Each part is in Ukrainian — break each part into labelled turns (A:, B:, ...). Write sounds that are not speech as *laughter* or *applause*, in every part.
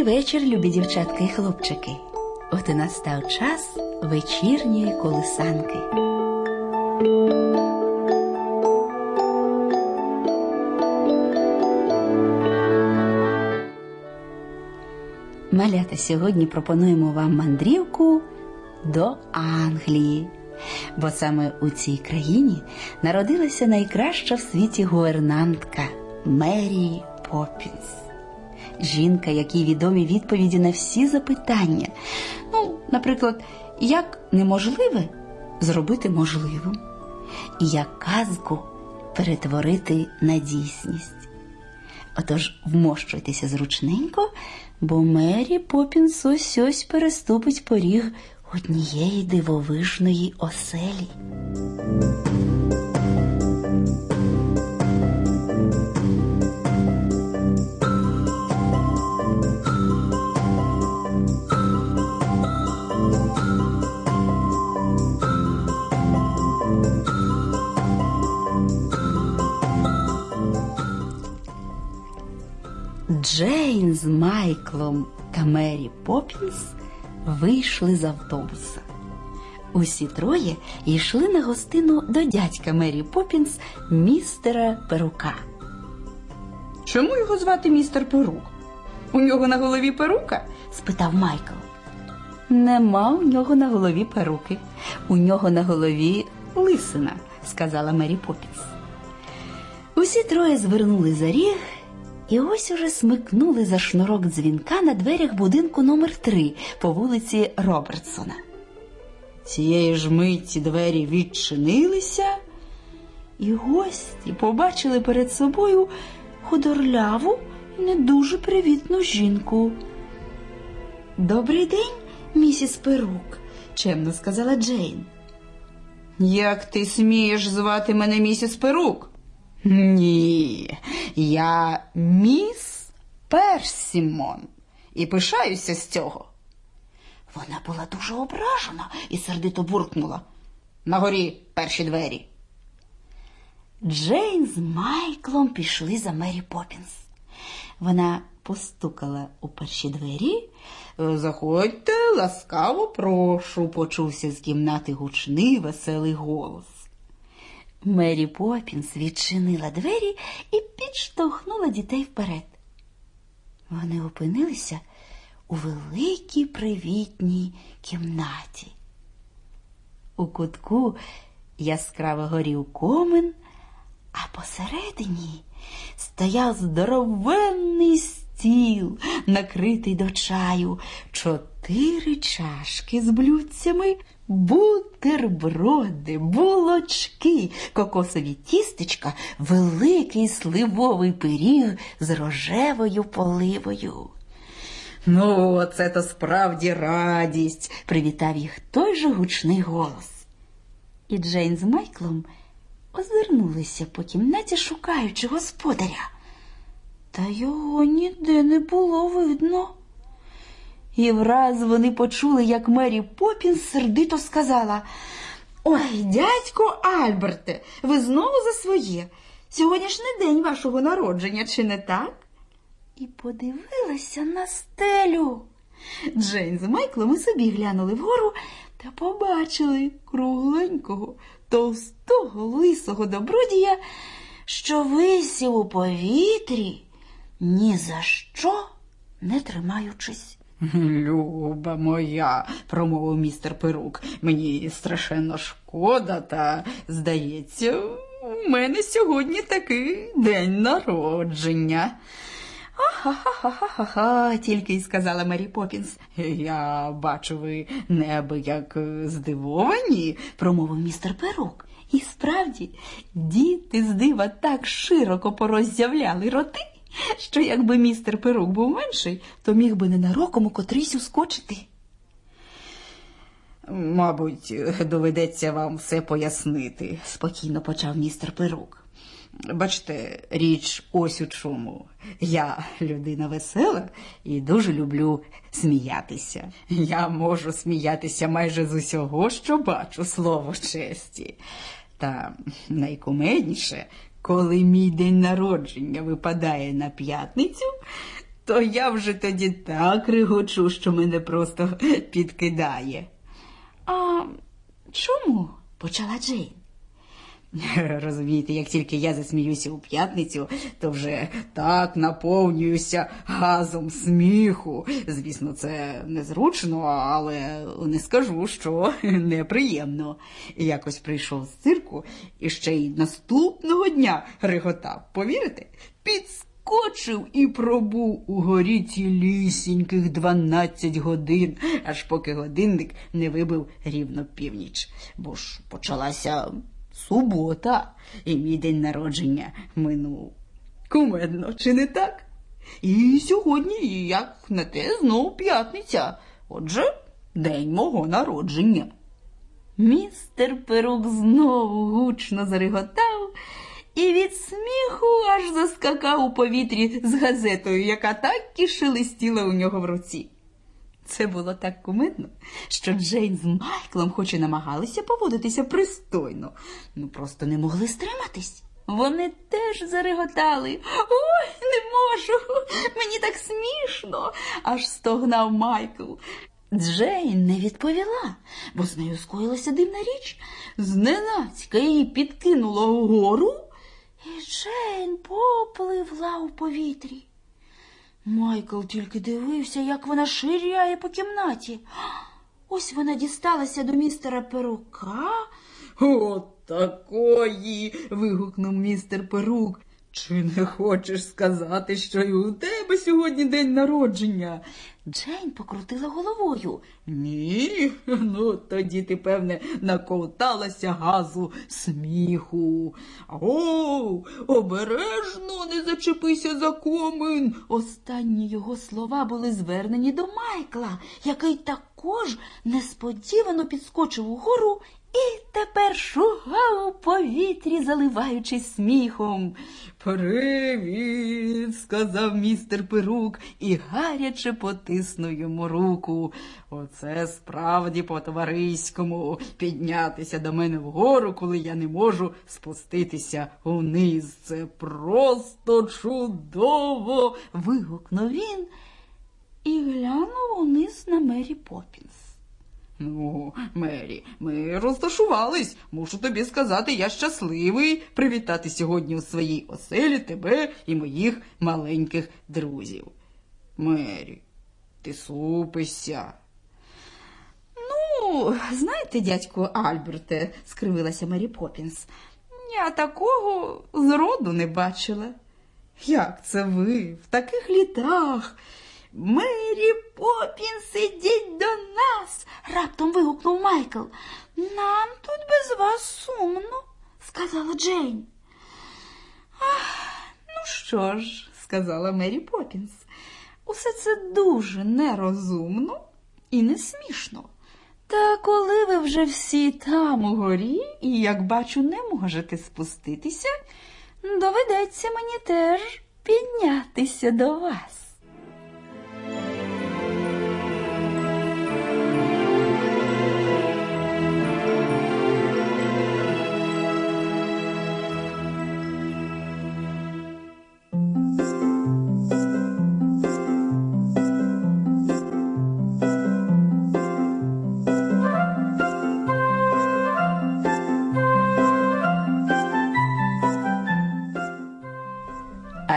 A: Добрий вечір, любі дівчатки і хлопчики. От і настав час вечірньої колисанки. Малята, сьогодні пропонуємо вам мандрівку до Англії. Бо саме у цій країні народилася найкраща в світі гувернантка Мері Поппінс. Жінка, якій відомі відповіді на всі запитання. Ну, наприклад, як неможливе зробити можливим, і як казку перетворити на дійсність. Отож, вмощуйтеся зручненько, бо Мері Попінс ось ось переступить поріг однієї дивовижної оселі. Джейн з Майклом та Мері Поппінс вийшли з автобуса. Усі троє йшли на гостину до дядька Мері Поппінс, містера Перука.
B: Чому його звати містер Перук? У нього на голові перука?
A: спитав Майкл. Нема у нього на голові перуки. У нього на голові лисина, сказала Мері Поппінс. Усі троє звернули за ріг і ось уже смикнули за шнурок дзвінка на дверях будинку номер 3 по вулиці Робертсона.
B: Цієї ж миті двері відчинилися,
A: І гості побачили перед собою худорляву і не дуже привітну жінку. Добрий день, місіс Перук, чемно сказала Джейн.
B: як ти смієш звати мене місіс Перук? Ні, я міс Персімон і пишаюся з цього.
A: Вона була дуже ображена і сердито буркнула.
B: На горі перші двері.
A: Джейн з Майклом пішли за Мері Поппінс. Вона постукала у перші двері.
B: Заходьте, ласкаво прошу, почувся з кімнати гучний веселий голос.
A: Мері Поппінс відчинила двері і підштовхнула дітей вперед. Вони опинилися у великій привітній кімнаті. У кутку яскраво горів комин, а посередині стояв здоровенний стіл, накритий до чаю, чотири чашки з блюдцями, бутерброди, булочки, кокосові тістечка, великий сливовий пиріг з рожевою поливою.
B: Ну, це то справді радість.
A: Привітав їх той же гучний голос. І Джейн з Майклом озирнулися по кімнаті, шукаючи господаря. Та його ніде не було видно. І враз вони почули, як Мері Попінс сердито сказала Ой, дядько Альберте, ви знову за своє. Сьогодні ж не день вашого народження, чи не так? І подивилася на стелю. Джейн з Майклом і собі глянули вгору та побачили кругленького, товстого, лисого добродія, що висів у повітрі, ні за що не тримаючись. *laughs*
B: Люба моя, промовив містер Перук, мені страшенно шкода, та, здається, у мене сьогодні такий день народження.
A: Ха-ха-ха-ха-ха, тільки й сказала Мері Попінс.
B: Я бачу, ви неабияк здивовані,
A: промовив містер Перук. І справді, діти з дива так широко пороззявляли роти, *laughs* що якби містер Перук був менший, то міг би ненароком у котрийсь ускочити.
B: Мабуть, доведеться вам все пояснити.
A: спокійно почав містер Перук.
B: Бачите, річ ось у чому. Я людина весела і дуже люблю сміятися. Я можу сміятися майже з усього, що бачу, слово честі. Та найкумедніше, коли мій день народження випадає на п'ятницю, то я вже тоді так регочу, що мене просто *laughs* підкидає.
A: А чому? почала Джейн. *laughs*
B: Розумієте, як тільки я засміюся у п'ятницю, то вже так наповнююся газом сміху. Звісно, це незручно, але не скажу, що *laughs* неприємно. Якось прийшов з цирку і ще й наступного дня реготав. Повірите? Підскочив і пробув у горі цілісіньких 12 годин, аж поки годинник не вибив рівно північ. Бо ж почалася субота, і мій день народження минув. Кумедно, чи не так? І сьогодні, як на те, знов п'ятниця. Отже, день мого народження.
A: Містер Перук знову гучно зареготав і від сміху аж заскакав у повітрі з газетою, яка так і шелестіла у нього в руці. Це було так кумедно, що Джейн з Майклом, хоч і намагалися поводитися пристойно, ну просто не могли стриматись. Вони теж зареготали. Ой, не можу, мені так смішно, аж стогнав Майкл. Джейн не відповіла, бо з нею скоїлася дивна річ. Зненацька її підкинуло вгору, і Джейн попливла у повітрі. Майкл тільки дивився, як вона ширяє по кімнаті. Ось вона дісталася до містера Перука.
B: От такої. вигукнув містер Перук. Чи не хочеш сказати, що і у тебе сьогодні день народження?
A: Джейн покрутила головою.
B: Ні, *laughs* ну тоді ти, певне, наковталася газу сміху. О, обережно не зачепися за комин.
A: Останні його слова були звернені до Майкла, який також несподівано підскочив угору і тепер шугав у повітрі, заливаючись сміхом.
B: Привіт, сказав містер Перук і гаряче потиснув йому руку. Оце справді по-товариському піднятися до мене вгору, коли я не можу спуститися униз. Це просто чудово.
A: Вигукнув він і глянув униз на Мері Поппінс.
B: Ну, Мері, ми розташувались. Мушу тобі сказати, я щасливий привітати сьогодні у своїй оселі тебе і моїх маленьких друзів. Мері, ти супишся.
A: Ну, знаєте, дядьку Альберте, скривилася Мері Поппінс, я такого зроду не бачила.
B: Як це ви в таких літах?
A: Мері Поппінс, ідіть до нас. раптом вигукнув Майкл. Нам тут без вас сумно, сказала Джейн. Ах, ну що ж, сказала Мері Поппінс, усе це дуже нерозумно і не смішно. Та коли ви вже всі там угорі і, як бачу, не можете спуститися, доведеться мені теж піднятися до вас.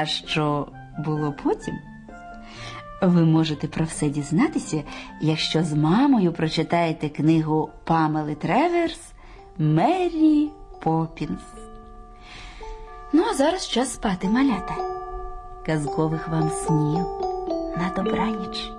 A: А що було потім? Ви можете про все дізнатися, якщо з мамою прочитаєте книгу Памели Треверс Мері Попінс. Ну, а зараз час спати, малята. Казкових вам снів на добраніч.